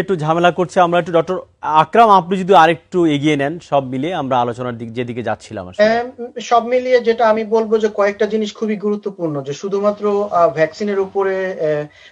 একটু ঝামেলা করছে আমরা একটু ডক্টর আকরাম আপনি যদি আরেকটু এগিয়ে নেন সব মিলিয়ে আমরা আলোচনার দিক যেদিকে যাচ্ছিলাম সব মিলিয়ে যেটা আমি বলব যে কয়েকটা জিনিস খুবই গুরুত্বপূর্ণ যে শুধুমাত্র ভ্যাকসিনের উপরে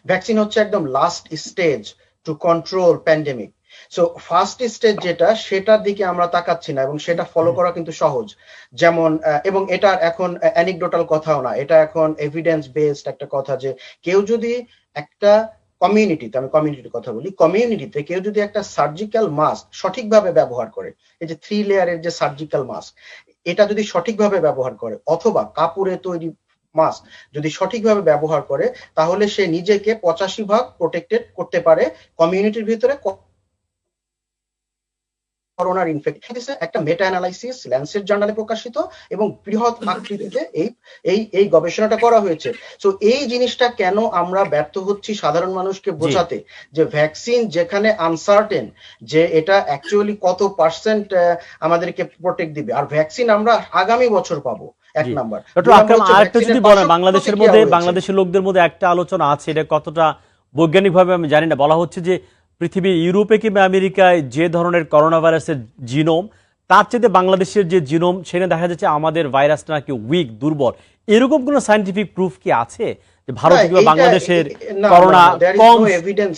ভ্যাকসিন হচ্ছে একদম last stage to control pandemic so first stage যেটা সেটার দিকে আমরা তাকাচ্ছি না এবং সেটা ফলো করা কিন্তু সহজ। যেমন এবং এটা এখন অ্যানিকডোটাল কথাও না এটা এখন এভিডেন্স বেসড একটা কথা যে কেউ যদি একটা কমিউনিটিতে আমি কমিউনিটির কথা বলি কমিউনিটিতে কেউ যদি একটা সার্জিক্যাল মাস্ক সঠিকভাবে ব্যবহার করে, এই যে থ্রি লেয়ারের যে সার্জিক্যাল মাস্ক এটা যদি সঠিকভাবে ব্যবহার করে, অথবা কাপড়ে তৈরি মাস্ক যদি সঠিকভাবে ব্যবহার করে, তাহলে সে নিজেকে পঁচাশি ভাগ প্রোটেক্টেড করতে পারে কমিউনিটির ভিতরে করোনার ইনফেকশন একটা মেটা অ্যানালাইসিস ল্যান্সেট জার্নালে প্রকাশিত এবং বৃহৎ আকৃতিতে এই এই এই গবেষণাটা করা হয়েছে। সো এই জিনিসটা কেন আমরা ব্যর্থ হচ্ছি সাধারণ মানুষকে বোঝাতে? যে ভ্যাকসিন যেখানে আনসার্টেন যে এটা অ্যাকচুয়ালি কত পার্সেন্ট আমাদেরকে প্রোটেক্ট দিবে। আর ভ্যাকসিন আমরা আগামী বছর পাবো। এক নাম্বার। ডক্টর আকরাম নম্বর আরেকটা যদি বলেন বাংলাদেশের মধ্যে বাংলাদেশের লোকদের মধ্যে একটা আলোচনা আছে এটা কতটা বৈজ্ঞানিকভাবে আমি জানি না। বলা হচ্ছে যে পৃথিবী ইউরোপে কিংবা আমেরিকায় যে ধরনের করোনা ভাইরাসের জিনোম তার চেয়ে বাংলাদেশের যে জিনোম সেখানে দেখা যাচ্ছে আমাদের ভাইরাসটা নাকি উইক দুর্বল। এরকম কোনো সাইন্টিফিক প্রুফ কি আছে যে ভারত কিংবা বাংলাদেশের করোনা না, কম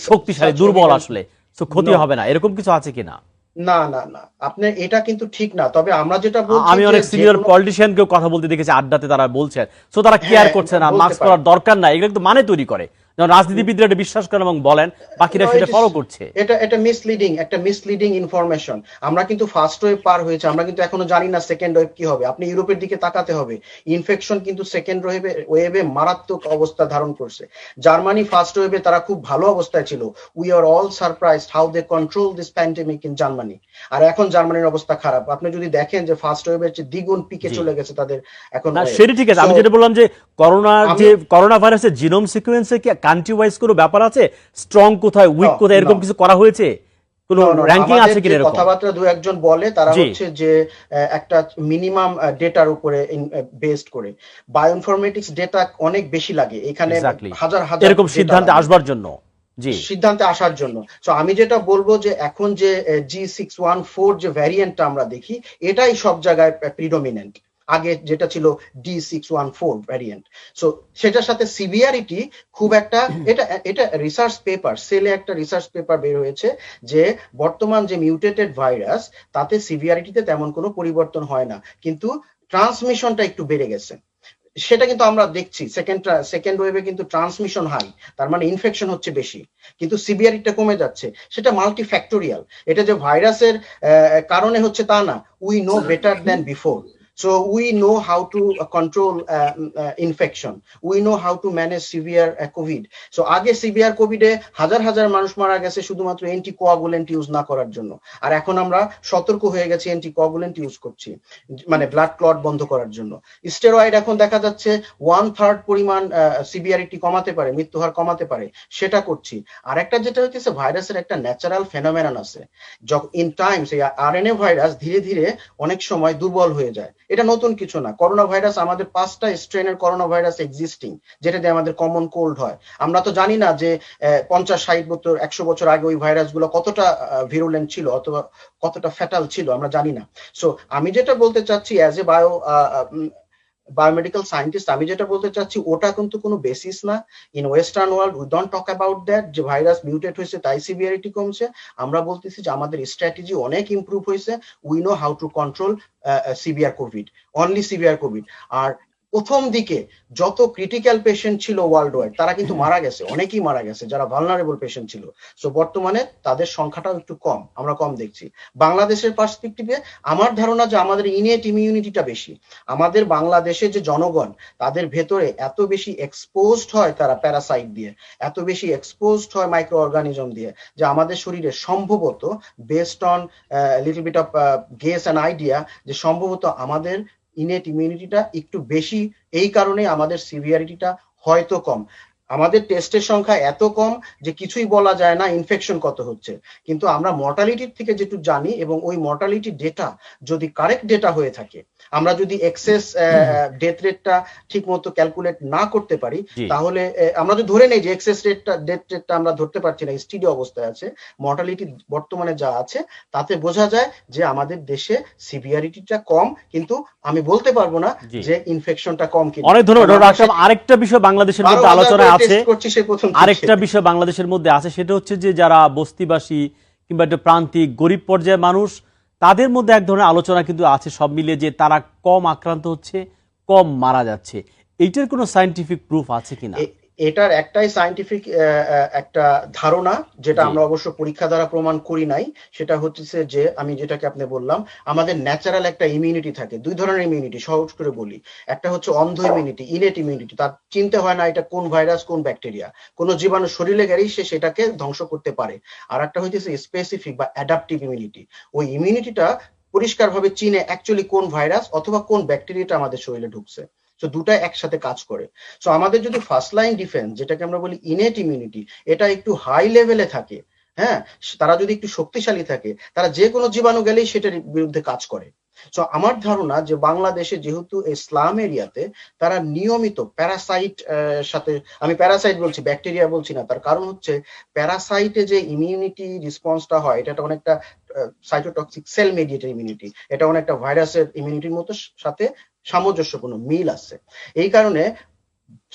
শক্তিশালী দুর্বল আসলে? তো ক্ষতি হবে না। এরকম কিছু আছে কিনা? না না না। আপনি এটা কিন্তু ঠিক না। তবে আমরা যেটা বলছি আমি অনেক সিনিয়র পলিটিশিয়ানকেও কথা বলতে দেখেছি আড্ডাতে তারা বলছেন। সো তারা কেয়ার হ্যাঁ, করছে না মাস্ক পারে। করার দরকার নাই এগুলো কিন্তু মানে তৈরি করে। যেমন রাজনীতিবিদরা এটা বিশ্বাস করেন এবং বলেন বাকিরা সেটা ফলো করছে। এটা এটা মিসলিডিং একটা মিসলিডিং ইনফরমেশন আমরা কিন্তু ফার্স্ট ওয়েভ পার হয়েছে আমরা কিন্তু এখনও জানি না সেকেন্ড ওয়েভ কি হবে। আপনি ইউরোপের দিকে তাকাতে হবে। ইনফেকশন কিন্তু সেকেন্ড ওয়েভে ওয়েভে মারাত্মক অবস্থা ধারণ করছে। জার্মানি ফার্স্ট ওয়েভে তারা খুব ভালো অবস্থায় ছিল। We are all surprise how they control this pandemic in Germany আর এখন জার্মানির অবস্থা খারাপ। আপনি যদি দেখেন যে ফার্স্ট ওয়েভের চেয়ে দ্বিগুণ পিকে চলে গেছে তাদের এখন সেটা ঠিক আছে। আমি যেটা বললাম যে করোনার আমি- যে করোনা ভাইরাসের জিনোম সিকোয়েন্সে কি কান্ট্রি ওয়াইজ কোনো ব্যাপার আছে? স্ট্রং কোথায়? উইক কোথায়? এরকম কিছু করা হয়েছে? কোনো র্যাঙ্কিং আছে এরকম? কথাবার্তা দু একজন বলে তারা হচ্ছে যে একটা মিনিমাম ডেটার উপরে বেসড করে। বায়োইনফরমেটিক্স ডেটা অনেক বেশি লাগে। এখানে হাজার হাজার এরকম সিদ্ধান্তে আসবার জন্য। সিদ্ধান্তে আসার জন্য। তো আমি যেটা বলব যে এখন যে জি সিক্স ওয়ান ফোর যে ভ্যারিয়েন্টটা আমরা দেখি এটাই সব জায়গায় প্রিডোমিনেন্ট আগে যেটা ছিল D six one four variant so সেটার সাথে সিভিয়ারিটি খুব একটা, এটা এটা রিসার্চ পেপার সেলে একটা রিসার্চ পেপার বের হয়েছে যে বর্তমান যে মিউটেটেড ভাইরাস তাতে সিভিয়ারিটিতে তেমন কোনো পরিবর্তন হয় না। কিন্তু ট্রান্সমিশনটা একটু বেড়ে গেছে। সেটা কিন্তু আমরা দেখছি সেকেন্ড সেকেন্ড ওয়েভে কিন্তু ট্রান্সমিশন হাই তার মানে ইনফেকশন হচ্ছে বেশি। কিন্তু সিভিয়ারিটিটা কমে যাচ্ছে, সেটা মাল্টি ফ্যাক্টোরিয়াল এটা যে ভাইরাসের কারণে হচ্ছে তা না we know better than before So we know how to uh, control uh, uh, infection. We know how to manage severe COVID. So আগে সিভিয়ার কোভিডে হাজার হাজার মানুষ মারা গেছে শুধুমাত্র এন্টি কোয়াগুলেন্ট ইউজ না করার জন্য। আর এখন আমরা সতর্ক হয়ে গেছি এন্টি কোয়াগুলেন্ট ইউজ করছি মানে ব্লাড ক্লট বন্ধ করার জন্য। স্টেরয়েড এখন দেখা যাচ্ছে ওয়ান থার্ড পরিমাণ সিভিয়ারিটি কমাতে পারে মৃত্যুহার কমাতে পারে সেটা করছি। আর একটা যেটা হচ্ছে ভাইরাসের একটা ন্যাচারাল ফেনোমেনন আছে। ইন টাইম সেই আরএনএ ভাইরাস ধীরে ধীরে অনেক সময় দুর্বল হয়ে যায়। এটা নতুন কিছু না। করোনা ভাইরাস আমাদের পাঁচটা স্ট্রেনের করোনা ভাইরাস এক্সিস্টিং যেটা দিয়ে আমাদের কমন কোল্ড হয়। আমরা তো জানি না যে পঞ্চাশ, ষাট বছর, একশো বছর আগে ওই ভাইরাসগুলো কতটা ভিরুলেন্ট ছিল অথবা কতটা ফ্যাটাল ছিল, আমরা জানি না। সো আমি যেটা বলতে চাচ্ছি as a bio biomedical scientist আমি যেটা বলতে চাচ্ছি, ওটা কিন্তু কোনো বেসিস না। In western world we don't talk about that যে ভাইরাস মিউটেট হয়েছে, তাই সিভিয়ারিটি কমছে। আমরা বলতেছি যে আমাদের স্ট্র্যাটেজি অনেক ইম্প্রুভ হয়েছে। We know how to control severe COVID only severe COVID আর প্রথম দিকে যত ক্রিটিক্যাল পেশেন্ট ছিল ওয়ার্ল্ড ওয়াইড তারা কিন্তু মারা গেছে অনেকেই মারা গেছে যারা ভালনারেবল পেশেন্ট ছিল। সো বর্তমানে তাদের সংখ্যাটাও একটু কম আমরা কম দেখছি। বাংলাদেশের পার্সপেক্টিভে আমার ধারণা যে আমাদের ইনিয়েট ইমিউনিটিটা বেশি। আমাদের বাংলাদেশে যে জনগণ তাদের ভেতরে এত বেশি এক্সপোজড হয় তারা প্যারাসাইট দিয়ে এত বেশি এক্সপোজড হয় মাইক্রো অর্গানিজম দিয়ে যে আমাদের শরীরে সম্ভবত based on little bit of guess and idea যে সম্ভবত আমাদের ইনেট ইমিউনিটিটা একটু বেশি এই কারণে আমাদের সিভিয়ারিটিটা হয়তো কম। আমাদের টেস্টের সংখ্যা এত কম যে কিছুই বলা যায় না ইনফেকশন কত হচ্ছে। কিন্তু আমরা মর্টালিটির থেকে যেটুকু জানি এবং ওই মর্টালিটি ডেটা যদি কারেক্ট ডেটা হয়ে থাকে আমরা যদি এক্সেস ডেথ রেটটা ঠিক মতো ক্যালকুলেট না করতে পারি তাহলে আমরা যদি ধরে নেই যে এক্সেস রেটটা ডেথ রেটটা আমরা ধরতে পারছি না স্টিডি অবস্থায় আছে। মর্টালিটি বর্তমানে যা আছে তাতে বোঝা যায় যে আমাদের দেশে সিভিয়ারিটিটা কম কিন্তু আমি বলতে পারব না। যে ইনফেকশনটা কম কিনা। অনেক ধন্যবাদ আরেকটা বিষয় বাংলাদেশের মধ্যে আলোচনায় আছে। আরেকটা বিষয় বাংলাদেশের মধ্যে আছে সেটা হচ্ছে যে যারা বস্তিবাসী কিংবা একটা প্রান্তিক গরিব পর্যায়ের মানুষ তাদের মধ্যে এক ধরনের আলোচনা কিন্তু আছে সব মিলে যে তারা কম আক্রান্ত হচ্ছে কম মারা যাচ্ছে। এইটার কোনো সাইন্টিফিক প্রুফ আছে কিনা? এটার একটাই সায়েন্টিফিক একটা ধারণা যেটা আমরা অবশ্য পরীক্ষা দ্বারা প্রমাণ করি নাই সেটা হচ্ছে যে আমি যেটাকে আপনি বললাম আমাদের ন্যাচারাল একটা ইমিউনিটি থাকে দুই ধরনের ইমিউনিটি সহজ করে বলি। একটা হচ্ছে অন্ধ ইমিউনিটি ইনেট ইমিউনিটি তার চিনতে হয় না এটা কোন ভাইরাস কোন ব্যাকটেরিয়া কোন জীবাণু শরীরে গেলেই সে সেটাকে ধ্বংস করতে পারে। আর একটা হচ্ছে স্পেসিফিক বা অ্যাডাপটিভ ইমিউনিটি ওই ইমিউনিটিটা পরিষ্কারভাবে চিনে অ্যাকচুয়ালি কোন ভাইরাস অথবা কোন ব্যাকটেরিয়াটা আমাদের শরীরে ঢুকছে। তো দুটাই একসাথে কাজ করে। সো আমাদের যদি ফার্স্ট লাইন ডিফেন্স যেটাকে আমরা বলি ইনেট ইমিউনিটি এটা একটু হাই লেভেলে থাকে হ্যাঁ? তারা যদি একটু শক্তিশালী থাকে, তারা যে কোনো জীবাণু গেলেই সেটার বিরুদ্ধে কাজ করে। সো আমার ধারণা যে বাংলাদেশে যেহেতু ইসলাম এরিয়াতে তারা নিয়মিত প্যারাসাইট সাথে, আমি প্যারাসাইট বলছি ব্যাকটেরিয়া বলছি না, তার কারণ হচ্ছে প্যারাসাইটে যে ইমিউনিটি রেসপন্সটা হয়, এটা অনেকটা সাইটোটক্সিক সেল মেডিয়েটেড ইমিউনিটি এটা অনেকটা ভাইরাসের ইমিউনিটির মতো সাথে সামঞ্জস্যপূর্ণ মিল আছে। এই কারণে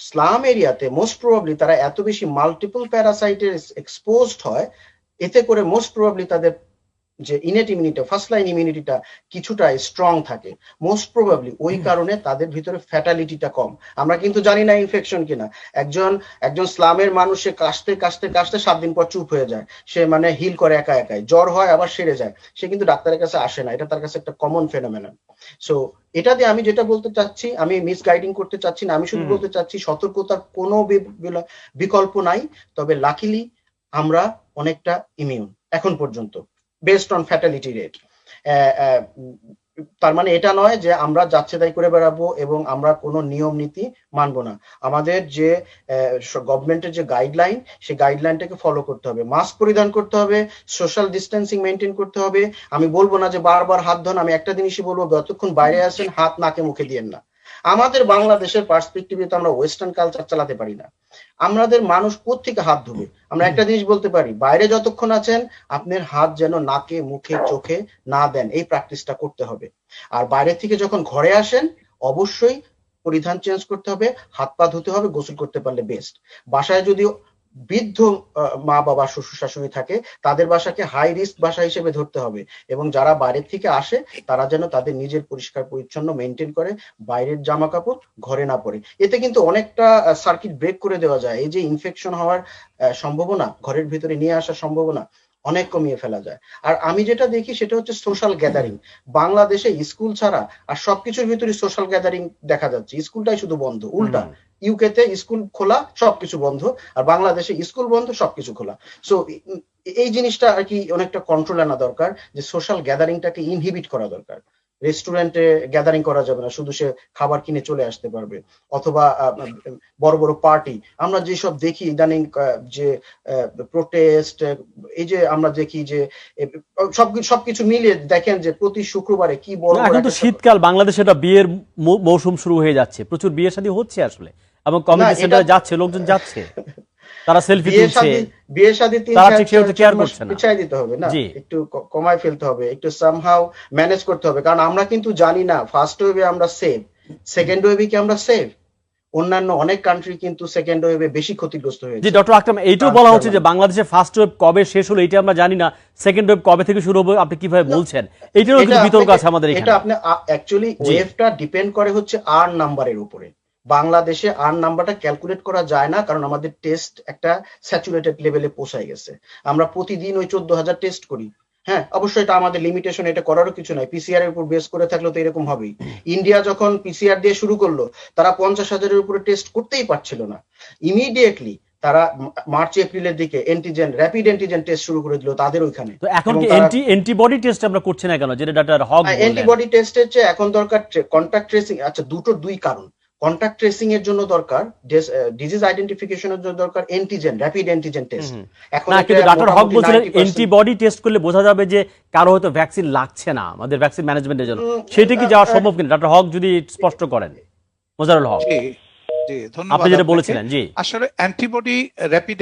স্লাম এরিয়াতে মোস্ট প্রবাবলি তারা এত বেশি মাল্টিপল প্যারাসাইটের এক্সপোজড হয়, এতে করে মোস্ট প্রবাবলি তাদের যে ইনেট ইমিউনিটি ফার্স্ট লাইন ইমিউনিটিটা কিছুটা স্ট্রং থাকে। মোস্ট প্রবাবলি ওই কারণে তাদের ভিতরে ফ্যাটালিটিটা কম। আমরা কিন্তু জানি না ইনফেকশন কিনা। একজন একজন স্লামের মানুষ সে কাশতে কাশতে কাশতে সাত দিন পর চুপ হয়ে যায়। সে মানে হিল করে একা একাই। জ্বর হয় আবার সেরে যায়। সে কিন্তু ডাক্তারের কাছে আসে না। এটা তার কাছে একটা কমন ফেনোমেনন সো এটা দিয়ে আমি যেটা বলতে চাচ্ছি আমি মিসগাইডিং করতে চাচ্ছি না। আমি শুধু বলতে চাচ্ছি সতর্কতার কোনো বিকল্প নাই। তবে লাকিলি আমরা অনেকটা ইমিউন এখন পর্যন্ত। বেসড অন ফ্যাটালিটি রেট তার মানে এটা নয় যে আমরা যাচ্ছে তাই করে বেড়াবো এবং আমরা কোনো নিয়ম নীতি মানবো না। আমাদের যে গভর্নমেন্টের যে গাইডলাইন সেই গাইডলাইনটাকে ফলো করতে হবে। মাস্ক পরিধান করতে হবে সোশ্যাল ডিস্টেন্সিং মেনটেন করতে হবে। আমি বলব না যে বারবার হাত ধন, আমি একটা জিনিসই বলব, যতক্ষণ বাইরে আছেন, হাত নাকে মুখে দিয়েন না। আমাদের বাংলাদেশের পার্সপেক্টিভে তো আমরা ওয়েস্টার্ন কালচার চালাতে পারি না। আমাদের মানুষ কোথেকে হাত ধুবে আমরা একটা জিনিস বলতে পারি, বাইরে যতক্ষণ আছেন, আপনার হাত যেন নাকে, মুখে, চোখে না দেন, এই প্র্যাকটিসটা করতে হবে। আর বাইরে থেকে যখন ঘরে আসেন, অবশ্যই পরিধান চেঞ্জ করতে হবে, হাত পা ধুতে হবে, গোসল করতে পারলে বেস্ট বাসায় যদি বৃদ্ধ মা বাবা, শ্বশুর শাশুড়ি থাকে, তাদের বাসাকে হাই রিস্ক বাসা হিসেবে ধরতে হবে। এবং যারা বাইরের থেকে আসে, তারা যেন তাদের নিজের পরিষ্কার, পরিচ্ছন্ন মেনটেন করে, বাইরের জামা কাপড় ঘরে না পরে। এতে কিন্তু অনেকটা সার্কিট ব্রেক করে দেওয়া যায়। এই যে ইনফেকশন হওয়ার সম্ভাবনা, ঘরের ভিতরে নিয়ে আসার সম্ভাবনা, অনেক কমিয়ে ফেলা যায়। আর আমি যেটা দেখি, সেটা হচ্ছে সোশ্যাল গ্যাদারিং বাংলাদেশে স্কুল ছাড়া আর সবকিছুর ভিতরে সোশ্যাল গ্যাদারিং দেখা যাচ্ছে। স্কুলটাই শুধু বন্ধ, উল্টা। ইউকেতে স্কুল খোলা সবকিছু বন্ধ আর বাংলাদেশে স্কুল বন্ধ সবকিছু খোলা। সো এই জিনিসটা আর কি অনেকটা কন্ট্রোল আনা দরকার যে সোশ্যাল গ্যাদারিংটাকে ইনহিবিট করা দরকার। রেস্টুরেন্টে গ্যাদারিং করা যাবে না শুধু সে খাবার কিনে চলে আসতে পারবে। অথবা বড় বড় পার্টি আমরা যেসব দেখি ইদানিং যে প্রোটেস্ট এই যে আমরা দেখি যে সবকিছু মিলিয়ে দেখেন যে প্রতি শুক্রবারে কি বড় বড় এখন তো একটা- শীতকাল বাংলাদেশে একটা বিয়ের মৌসুম শুরু হয়ে যাচ্ছে। প্রচুর বিয়ে শাদী হচ্ছে আসলে। এবং কমিউনিটি সেন্টারে যাচ্ছে লোকজন যাচ্ছে। তারা সেলফি তুলছে। বিয়ে শাদী তিন তারা ঠিক সেভাবে মাস করছে না। পিছায় দিতে হবে না? একটু কমায় ফেলতে হবে একটু সামহাও ম্যানেজ করতে হবে। কারণ আমরা কিন্তু জানি না ফার্স্ট ওয়েভে আমরা সেভ সেকেন্ড ওয়েভে কি আমরা সেভ অন্যান্য অনেক কান্ট্রি কিন্তু সেকেন্ড ওয়েভে বেশি ক্ষতিগ্রস্ত জি হয়েছে ডক্টর আকরাম এইটাও বলা হচ্ছে যে বাংলাদেশে ফার্স্ট ওয়েভ কবে শেষ হলো এটা আমরা জানি না। সেকেন্ড ওয়েভ কবে থেকে শুরু হবে আপনি কীভাবে বলছেন? এইটারও কিন্তু বিতর্ক আছে আমাদের এটা আপনি অ্যাকচুয়ালি জি। ওয়েভটা ডিপেন্ড করে হচ্ছে আর নাম্বারের উপরে। বাংলাদেশে আর নাম্বারটা ক্যালকুলেট করা যায় না কারণ আমাদের টেস্ট একটা স্যাচুরেটেড লেভেলে পৌঁছায় গেছে। আমরা প্রতিদিন ওই চোদ্দ হাজার টেস্ট করি। হ্যাঁ অবশ্যই এটা আমাদের লিমিটেশন এটা করারও কিছু নাই। পিসিআর এর উপর বেস করে থাকলে তো এরকম হবেই। ইন্ডিয়া যখন পিসিআর দিয়ে শুরু করল তারা পঞ্চাশ হাজারের উপরে টেস্ট করতেই পারছিল না। ইমিডিয়েটলি তারা মার্চ এপ্রিলের দিকে এন্টিজেন র্যাপিড এন্টিজেন টেস্ট শুরু করে দিল তাদের ওইখানে। তো এখন কি অ্যান্টি অ্যান্টিবডি টেস্ট আমরা করছি না কেন? যেটা ডাক্তার হক অ্যান্টিবডি টেস্টের চেয়ে এখন দরকার কন্ট্যাক্ট ট্রেসিং আচ্ছা দুটো দুই কারণ। কন্ট্যাক্ট ট্রেসিং এর জন্য দরকার ডিজিজ আইডেন্টিফিকেশনের জন্য দরকার অ্যান্টিজেন র্যাপিড অ্যান্টিজেন টেস্ট এখন না কিন্তু ডক্টর হক বলছিলেন অ্যান্টিবডি টেস্ট করলে বোঝা যাবে যে কারও হয়তো ভ্যাকসিন লাগছে না আমাদের ভ্যাকসিন ম্যানেজমেন্টের জন্য। সেটা কি যাওয়া সম্ভব কিনা? ডক্টর হক যদি স্পষ্ট করেন। মোজারুল হক। জি জি ধন্যবাদ আপনি যেটা বলেছিলেন জি। আসলে অ্যান্টিবডি র্যাপিড